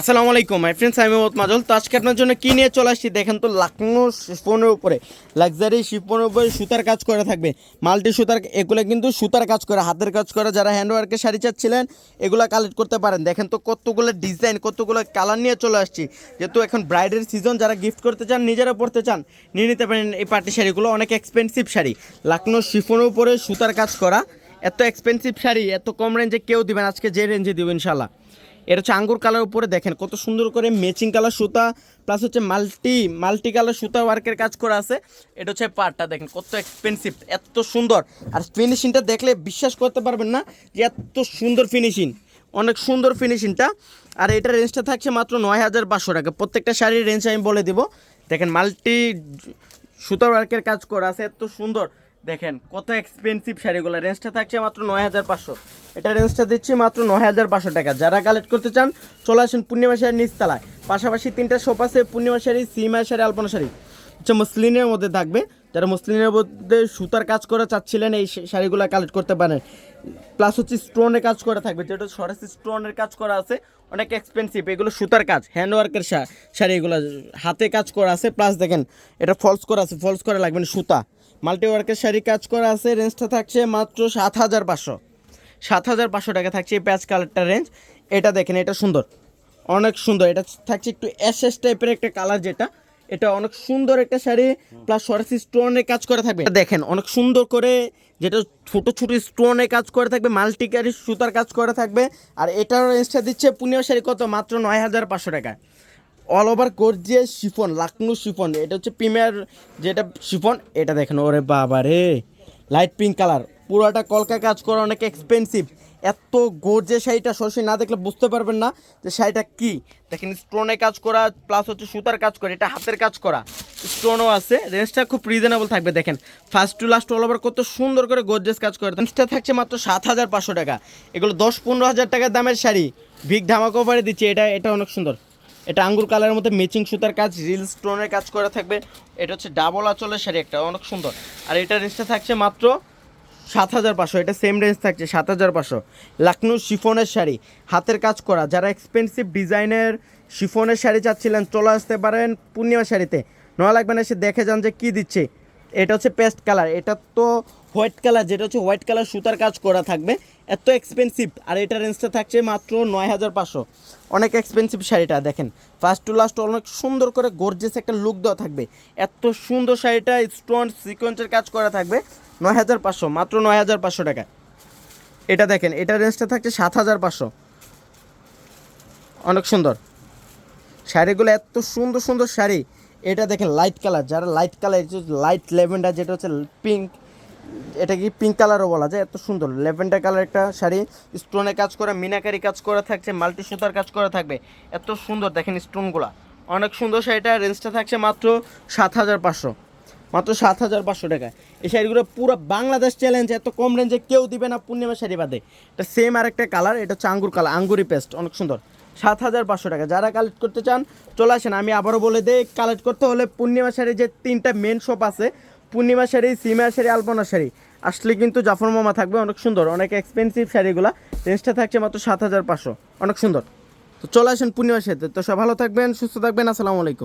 আসসালামু আলাইকুম my friends আমি মোহাম্মদ মাজল। তো আজকে আপনার জন্য কি নিয়ে চলে আসছি দেখেন তো লাকনো শিফনের উপরে। লাক্সারি শিফনের উপরে সুতার কাজ করে থাকবে। মাল্টি সুতার, এগুলো কিন্তু সুতার কাজ করে, হাতের কাজ করে। যারা হ্যান্ডওয়ার্কের শাড়ি চাচ্ছিলেন, এগুলো কালেক্ট করতে পারেন। দেখেন তো, কতগুলো ডিজাইন কতগুলো কালার নিয়ে চলে আসছি। যেহেতু এখন ব্রাইডের সিজন যারা গিফট করতে চান, নিজেরা পড়তে চান, নিয়ে নিতে পারেন এই পার্টি শাড়িগুলো। অনেক এক্সপেন্সিভ শাড়ি। লাকনো শিফনের উপরে সুতার কাজ করা। এত এক্সপেন্সিভ শাড়ি, এত কম রেঞ্জে কেউ দিবেন আজকে যে রেঞ্জে দিব ইনশাল্লাহ এটা হচ্ছে আঙ্গুর কালার উপরে দেখেন, কত সুন্দর করে ম্যাচিং কালার সুতা প্লাস হচ্ছে মাল্টি মাল্টি কালার সুতা ওয়ার্কের কাজ করা আছে। এটা হচ্ছে পার্টটা দেখেন, কত এক্সপেন্সিভ এত সুন্দর। আর ফিনিশিংটা দেখলে বিশ্বাস করতে পারবেন না যে এত সুন্দর ফিনিশিং অনেক সুন্দর ফিনিশিংটা আর এটার রেঞ্জটা থাকছে মাত্র নয় হাজার পাঁচশো টাকা। প্রত্যেকটা শাড়ির রেঞ্জ আমি বলে দিব। দেখেন মাল্টি সুতার ওয়ার্কের কাজ করা আছে, এত সুন্দর। দেখেন, কত এক্সপেন্সিভ শাড়িগুলো রেঞ্জটা থাকছে মাত্র নয় হাজার পাঁচশো। এটা রেঞ্জটা দিচ্ছি মাত্র নয় হাজার পাঁচশো টাকা। যারা কালেক্ট করতে চান, চলে আসেন পূর্ণিমা নিচতলায়। পাশাপাশি তিনটা শপ আছে, পূর্ণিমা শাড়ি, সিমা শাড়ি, আলপনা শাড়ি। হচ্ছে মুসলিনের মধ্যে থাকবে। যারা মুসলিনের মধ্যে সুতার কাজ করে চাচ্ছিলেন, এই শাড়িগুলো কালেক্ট করতে পারেন। প্লাস হচ্ছে স্টোনের কাজ করা থাকবে। যেটা সরাসরি স্টোনের কাজ করা আছে, অনেক এক্সপেন্সিভ এগুলো সুতার কাজ হ্যান্ডওয়ার্কের শাড়ি এগুলো হাতে কাজ করা আছে। প্লাস দেখেন, এটা ফলস করা আছে ফলস করা লাগবে সুতা। মাল্টি ওয়ার্কের শাড়ি কাজ করা আছে রেঞ্জটা থাকছে মাত্র সাত হাজার পাঁচশো। সাত হাজার পাঁচশো টাকা থাকছে এই প্যাচ কালারটার রেঞ্জ এটা দেখেন, এটা সুন্দর। অনেক সুন্দর। এটা থাকছে একটু এস এস টাইপের একটা কালার যেটা। এটা অনেক সুন্দর একটা শাড়ি প্লাস সরাসরি স্টোনের কাজ করা থাকবে। দেখেন, অনেক সুন্দর করে যেটা ছোট ছোট স্টোনে কাজ করে থাকবে মাল্টিকারি সুতার কাজ করে থাকবে। আর এটার রেঞ্জটা দিচ্ছে পূর্ণিমা শাড়ি কত? মাত্র নয় হাজার পাঁচশো টাকা। All over gorgeous chiffon Lucknow chiffon এটা হচ্ছে প্রিমিয়ার যেটা শিফন এটা দেখেন, ওরে বাবা রে লাইট পিঙ্ক কালার পুরোটা কলকা কাজ করা অনেক এক্সপেন্সিভ এত গর্জে শাড়িটা সরাসরি না দেখলে বুঝতে পারবেন না যে শাড়িটা কি। দেখেন স্টোনে কাজ করা প্লাস হচ্ছে সুতার কাজ করা, এটা হাতের কাজ করা। স্টোনও আছে, রেঞ্জটা খুব রিজনেবল থাকবে, দেখেন। First to last all over কত সুন্দর করে গর্জেস কাজ করে। রেঞ্জটা থাকছে মাত্র সাত হাজার পাঁচশো টাকা। এগুলো দশ পনেরো হাজার টাকার দামের শাড়ি। ভিক ধামাকা অফারে দিচ্ছে, এটা এটা অনেক সুন্দর। এটা আঙ্গুর কালারের মধ্যে ম্যাচিং সুতার কাজ রিল স্টোনের কাজ করা থাকবে। এটা হচ্ছে ডাবল আঁচলের শাড়ি একটা, অনেক সুন্দর। আর এটা রেঞ্জটা থাকছে মাত্র সাত হাজার পাঁচশো, এটা সেম রেঞ্জ থাকছে, সাত হাজার পাঁচশো। লাকনো শিফনের শাড়ি, হাতের কাজ করা। যারা এক্সপেন্সিভ ডিজাইনের শিফনের শাড়ি চাচ্ছিলেন, চলে আসতে পারেন পূর্ণিমা শাড়িতে। নয় লাগবে না, এসে দেখে যান যে কী দিচ্ছে। এটা হচ্ছে পেস্ট কালার এটা তো হোয়াইট কালার যেটা হচ্ছে হোয়াইট কালার সুতার কাজ করা থাকবে। এত এক্সপেন্সিভ আর এটা রেঞ্জটা থাকছে মাত্র নয় হাজার পাঁচশো। অনেক এক্সপেন্সিভ শাড়িটা, দেখেন। ফার্স্ট টু লাস্ট অনেক সুন্দর করে গর্জেস একটা লুক দেওয়া থাকবে। এত সুন্দর শাড়িটা স্টোন সিকোয়েন্সের কাজ করা থাকবে। নয় হাজার পাঁচশো, মাত্র নয় হাজার পাঁচশো টাকা। এটা দেখেন, এটা রেঞ্জটা থাকছে সাত হাজার পাঁচশো। অনেক সুন্দর। শাড়িগুলো এত সুন্দর সুন্দর শাড়ি। এটা দেখেন লাইট কালার যারা লাইট কালার লাইট লেভেন্ডার যেটা হচ্ছে পিঙ্ক এটা কি পিঙ্ক কালারও বলা যায়? এত সুন্দর। লেভেন্ডার কালার একটা শাড়ি। স্টোনে কাজ করা, মিনাকারি কাজ করা থাকছে, মাল্টি সুতার কাজ করা থাকবে। এত সুন্দর, দেখেন স্টোনগুলা অনেক সুন্দর শাড়িটা রেঞ্জটা থাকছে মাত্র সাত হাজার পাঁচশো। মাত্র সাত হাজার পাঁচশো টাকা। এই শাড়িগুলো পুরো বাংলাদেশ চ্যালেঞ্জ এত কম রেঞ্জে কেউ দিবে না পূর্ণিমা শাড়ি বাদে। এটা সেম আর একটা কালার এটা হচ্ছে আঙ্গুর কালার আঙ্গুরি পেস্ট অনেক সুন্দর। সাত হাজার পাঁচশো টাকা। যারা কালেক্ট করতে চান, চলে আসেন। আমি আবারও বলে দিই কালেক্ট করতে হলে পূর্ণিমা শাড়ি যে তিনটা মেন শপ আছে পূর্ণিমা শাড়ি সিমা শাড়ি, আলপনা শাড়ি, আসলে কিন্তু জাফর মামা থাকবে, অনেক সুন্দর, অনেক এক্সপেন্সিভ শাড়িগুলো। রেঞ্জটা থাকছে মাত্র সাত হাজার পাঁচশো, অনেক সুন্দর। তো চলে আসেন পূর্ণিমা শাড়িতে। তো সব ভালো থাকবেন, সুস্থ থাকবেন, আসসালামু আলাইকুম।